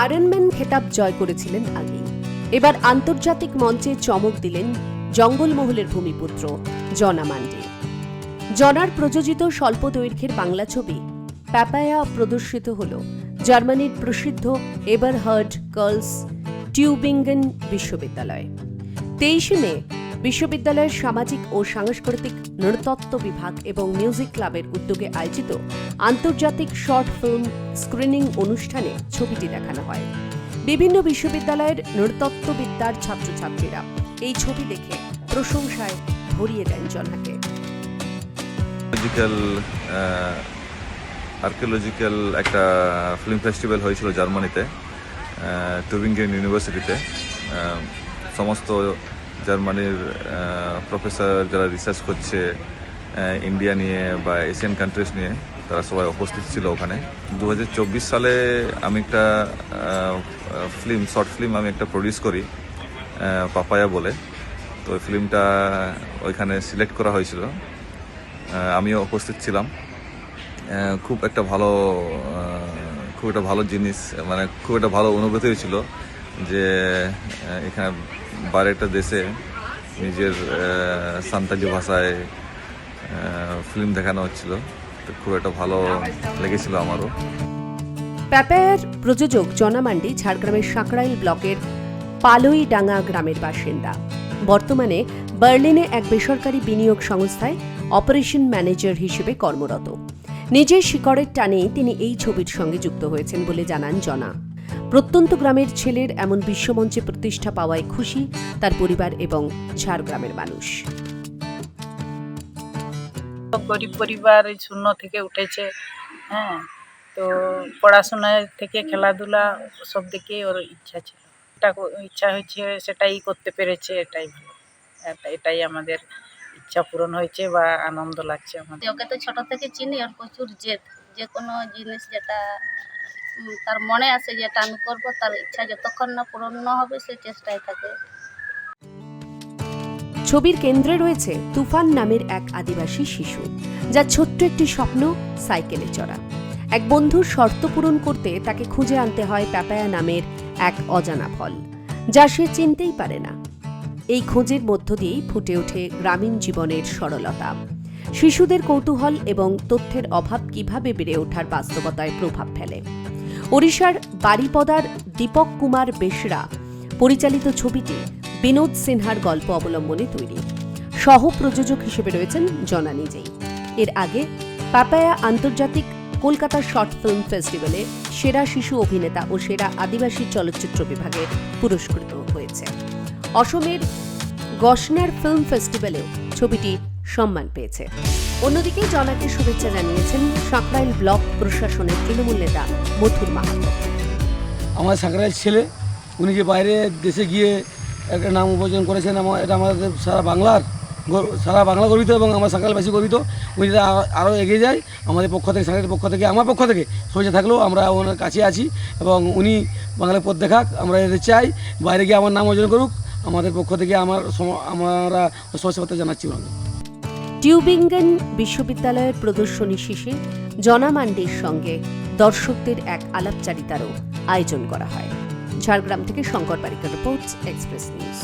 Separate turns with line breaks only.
Ironman খেতাব জয় করেছিলেন আগেই। এবার আন্তর্জাতিক মঞ্চে চমক দিলেন জঙ্গলমহলের ভূমিপুত্র জনা মান্ডি। জনার প্রযোজিত স্বল্প দৈর্ঘ্যের বাংলা ছবি প্যাপায়া প্রদর্শিত হল জার্মানির প্রসিদ্ধ এবারহার্ড গার্লস টিউবিঙ্গেন বিশ্ববিদ্যালয়ে। তেইশে মে বিশ্ববিদ্যালয়ের সামাজিক ও সাংস্কৃতিক নৃতত্ত্ব বিভাগ এবং মিউজিক ক্লাবের উদ্যোগে আয়োজিত আন্তর্জাতিক শর্ট ফিল্ম স্ক্রিনিং অনুষ্ঠানে ছবিটি দেখানো হয়। বিভিন্ন বিশ্ববিদ্যালয়ের নৃতত্ত্ববিদ্যার ছাত্রছাত্রীরা এই ছবি দেখে প্রশংসায় ভরিয়ে দেন জনাকে।
আর্কিওলজিক্যাল একটা ফিল্ম ফেস্টিভ্যাল হয়েছিল জার্মানিতে টুবিঙ্গেন ইউনিভার্সিটিতে সমস্ত জার্মানির প্রফেসর যারা রিসার্চ করছে ইন্ডিয়া নিয়ে বা এশিয়ান কান্ট্রিজ নিয়ে, তারা সবাই উপস্থিত ছিল ওখানে। দু হাজার চব্বিশ সালে আমি একটা ফিল্ম শর্ট ফিল্ম আমি একটা প্রডিউস করি পাপায়া বলে। তো ওই ফিল্মটা ওইখানে সিলেক্ট করা হয়েছিল। আমিও উপস্থিত ছিলাম। খুব একটা ভালো খুব একটা ভালো জিনিস মানে খুব একটা ভালো অনুভূতি হয়েছিল যে এখানে বাইরে দেশে নিজের সান্তালি ভাষায় ফিল্ম দেখানো হচ্ছিল। তো খুব একটা ভালো লেগেছিল আমারও।
প্যাপায়ার প্রযোজক জনা মান্ডি ঝাড়গ্রামের সাঁকড়াইল ব্লকের পালইডাঙ্গা গ্রামের বাসিন্দা। বর্তমানে বার্লিনে এক বেসরকারি বিনিয়োগ সংস্থায় অপারেশন ম্যানেজার হিসেবে কর্মরত। নিজের শিকড়ের টানেই তিনি এই ছবির সঙ্গে যুক্ত হয়েছেন বলে জানান জনা। প্রত্যন্ত গ্রামের ছেলের এমন বিশ্বমঞ্চে প্রতিষ্ঠা পাওয়ায় খুশি তার পরিবার এবং ঝাড়গ্রামের মানুষ।
গরিব পরিবার এই শূন্য থেকে উঠেছে হ্যাঁ তো পড়াশোনা থেকে খেলাধুলা সব দিকেই ওর ইচ্ছা ছিল। এটা ইচ্ছা হয়েছে সেটাই করতে পেরেছে এটাই ভালো। এটাই আমাদের ইচ্ছা পূরণ হয়েছে বা আনন্দ লাগছে আমাদের।
ওকে তো ছোট থেকে চিনি ওর প্রচুর জেদ। যে কোনো জিনিস যেটা তার মনে আছে যেটা আমি করব, তার ইচ্ছা যতক্ষণ না পূরণ হবে, সে চেষ্টায় থাকে।
ছবির কেন্দ্রে রয়েছে তুফান নামের এক আদিবাসী শিশু, যা ছোট্ট একটি স্বপ্ন, সাইকেলে চড়া। এক বন্ধুর শর্ত পূরণ করতে তাকে খুঁজে আনতে হয় প্যাপায়া নামের এক অজানা ফল, যা সে চিনতেই পারে না। এই খোঁজের মধ্য দিয়েই ফুটে ওঠে গ্রামীণ জীবনের সরলতা। শিশুদের কৌতূহল এবং তথ্যের অভাব কীভাবে বেড়ে ওঠার বাস্তবতায় প্রভাব ফেলে? ওড়িশার বারিপদার দীপক কুমার বেশরা পরিচালিত ছবিটি বিনোদ সিনহার গল্প অবলম্বনে তৈরি। সহ প্রযোজক হিসেবে রয়েছেন জনা নিজেই। এর আগে পাপায়া আন্তর্জাতিক কলকাতা শর্ট ফিল্ম ফেস্টিভ্যালে সেরা শিশু অভিনেতা ও সেরা আদিবাসী চলচ্চিত্র বিভাগে পুরস্কৃত হয়েছে। অসমের গসনার ফিল্ম ফেস্টিভ্যালেও ছবিটি সম্মান পেয়েছে। অন্যদিকে জনাকে শুভেচ্ছা জানিয়েছেন সাঁকরাইল ব্লক প্রশাসনের তৃণমূল নেতা মথুর মাহাতো।
আমার সাঁকরাইল ছেলে, উনি যে বাইরে দেশে গিয়ে একটা নাম উপার্জন করেছেন আমার এটা আমাদের সারা বাংলার সারা বাংলা গর্বিত এবং আমার সাঁকরাইলবাসী গর্বিত। উনি যদি আরও এগিয়ে যায়, আমাদের পক্ষ থেকে সাঁকরাইলের পক্ষ থেকে, আমার পক্ষ থেকে সোজা থাকলেও আমরা ওনার কাছে আছি এবং উনি বাংলার পথ দেখাক, আমরা এদের চাই। বাইরে গিয়ে আমার নাম অর্জন করুক, আমাদের পক্ষ থেকে আমার আমরা সহযোগিতা জানাচ্ছি ওনাকে।
টিউবিঙ্গেন বিশ্ববিদ্যালয়ের প্রদর্শনী শেষে জনামান্ডির সঙ্গে দর্শকদের এক আলাপচারিতারও আয়োজন করা হয়। ঝাড়গ্রাম থেকে শঙ্কর বারিকার রিপোর্টস এক্সপ্রেস নিউজ